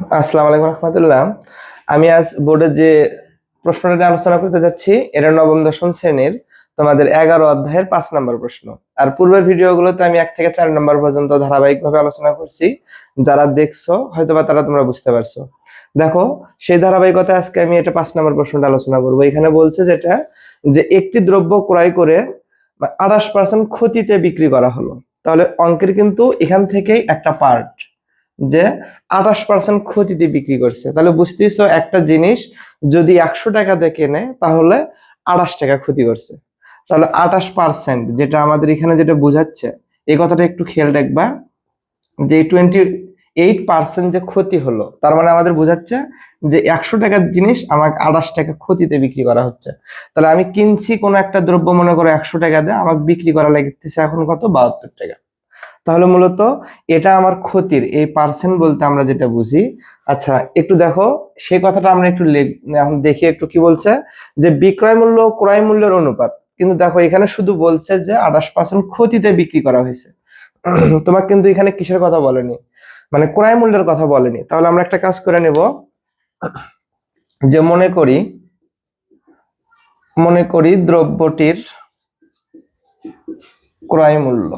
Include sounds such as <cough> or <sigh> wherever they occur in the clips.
আসসালামু আলাইকুম রহমতুল্লাহ। আমি আজ বোর্ডের যে প্রশ্নটা নিয়ে আলোচনা করতে যাচ্ছি, এটা নবম, দশম শ্রেণির তোমাদের এগারো অধ্যায়ের পাঁচ নম্বর প্রশ্ন। আর পূর্বের ভিডিওগুলোতে আমি এক থেকে চার নম্বর পর্যন্ত ধারাবাহিকভাবে আলোচনা করছি। যারা দেখছ, হয়তোবা তারা তোমরা বুঝতে পারছ। দেখো, সেই ধারাবাহিকতা আজকে আমি এটা পাঁচ নম্বর প্রশ্নটা আলোচনা করব। এখানে বলছে যেটা, যে একটি দ্রব্য ক্রয় করে আঠাশ পার্সেন্ট ক্ষতিতে বিক্রি করা হলো। তাহলে অঙ্কের কিন্তু এখান থেকেই একটা পার্ট যে আঠাশ পার্সেন্ট ক্ষতিতে বিক্রি করছে। তাহলে বুঝতেছো একটা জিনিস, যদি একশো টাকা দিয়ে কেনে, তাহলে আঠাশ টাকা ক্ষতি করছে। তাহলে আঠাশ পার্সেন্ট যেটা আমাদের এখানে যেটা বোঝাচ্ছে, এই কথাটা একটু খেয়াল রাখবা, যে টোয়েন্টি এইট পার্সেন্ট যে ক্ষতি হলো, তার মানে আমাদের বোঝাচ্ছে যে একশো টাকার জিনিস আমাকে আঠাশ টাকা ক্ষতিতে বিক্রি করা হচ্ছে। তাহলে আমি কিনছি কোনো একটা দ্রব্য, মনে করো একশো টাকা দিয়ে আমাকে বিক্রি করা লাগতেছে এখন কত? বাহাত্তর টাকা। তাহলে মূলত এটা আমার ক্ষতির, এই পার্সেন্ট বলতে আমরা যেটা বুঝি। আচ্ছা একটু দেখো, সেই কথাটা আমরা একটু এখন দেখি একটু কি বলছে, যে বিক্রয় মূল্য ক্রয় মূল্যের অনুপাত। কিন্তু দেখো, এখানে শুধু বলছে যে আঠাশ পার্সেন্ট ক্ষতিতে বিক্রি করা হয়েছে। <clears throat> তোমাকে কিন্তু এখানে কিসের কথা বলেনি? মানে ক্রয় মূল্যের কথা বলেনি। তাহলে আমরা একটা কাজ করে নেব। যে মনে করি মনে করি দ্রব্যটির ক্রয় মূল্য।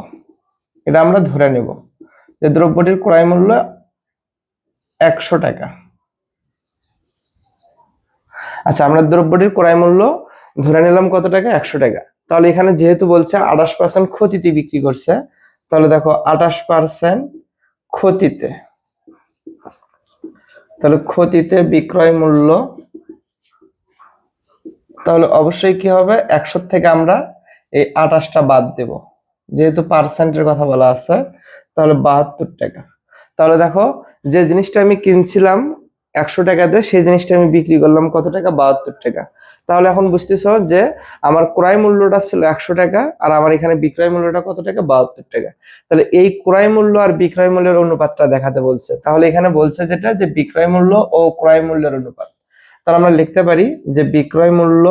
এটা আমরা ধরে নেব যে দ্রব্যটির ক্রয় মূল্য একশো টাকা। আচ্ছা আমরা দ্রব্যটির ক্রয় মূল্য ধরে নিলাম কত টাকা? একশো টাকা। তাহলে এখানে যেহেতু বলছে আঠাশ পার্সেন্ট ক্ষতিতে বিক্রি করছে, তাহলে দেখো আঠাশ পার্সেন্ট ক্ষতিতে। তাহলে ক্ষতিতে বিক্রয় মূল্য, তাহলে অবশ্যই কি হবে? একশো থেকে আমরা এই আঠাশটা বাদ দেব। যেহেতু পার্সেন্টের কথা বলা আছে, তাহলে বাহাত্তর টাকা। তাহলে দেখো, যে জিনিসটা আমি কিনছিলাম একশো টাকা দিয়ে, সেই জিনিসটা আমি বিক্রি করলাম কত টাকা? বাহাত্তর টাকা। তাহলে এখন বুঝতেছ যে আমার ক্রয় মূল্যটা ছিল একশো টাকা, আর আমার এখানে বিক্রয় মূল্যটা কত টাকা? বাহাত্তর টাকা। তাহলে এই ক্রয় মূল্য আর বিক্রয় মূল্যের অনুপাতটা দেখাতে বলছে। তাহলে এখানে বলছে যেটা, যে বিক্রয় মূল্য ও ক্রয় মূল্যের অনুপাত। তাহলে আমরা লিখতে পারি যে বিক্রয় মূল্য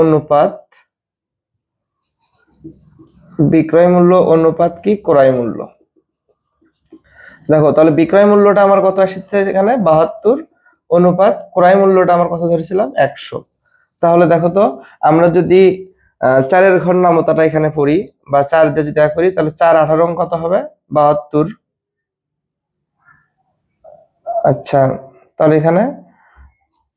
অনুপাত বিক্রয় মূল্য অনুপাত কি? ক্রয় মূল্য। দেখো, তাহলে বিক্রয় মূল্যটা আমার কত আসছে এখানে? বাহাত্তর। অনুপাত ক্রয় মূল্যটা আমার কথা ধরেছিলাম? একশো। তাহলে দেখো তো, আমরা যদি চারের ঘর নামতাটা এখানে পড়ি, বা চার দিয়ে যদি করি, তাহলে চার আঠারো কত হবে? বাহাত্তর। আচ্ছা তাহলে এখানে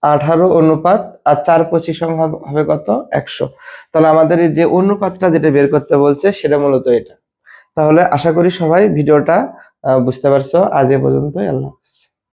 আঠারো অনুপাত আর চার পঁচিশ সংখ্যা হবে কত? একশো। তাহলে আমাদের এই যে অনুপাতটা যেটা বের করতে বলছে, সেটা মূলত এটা। তাহলে আশা করি সবাই ভিডিওটা বুঝতে পারছ। আজ এ পর্যন্ত আল্লাহ হাফেজ।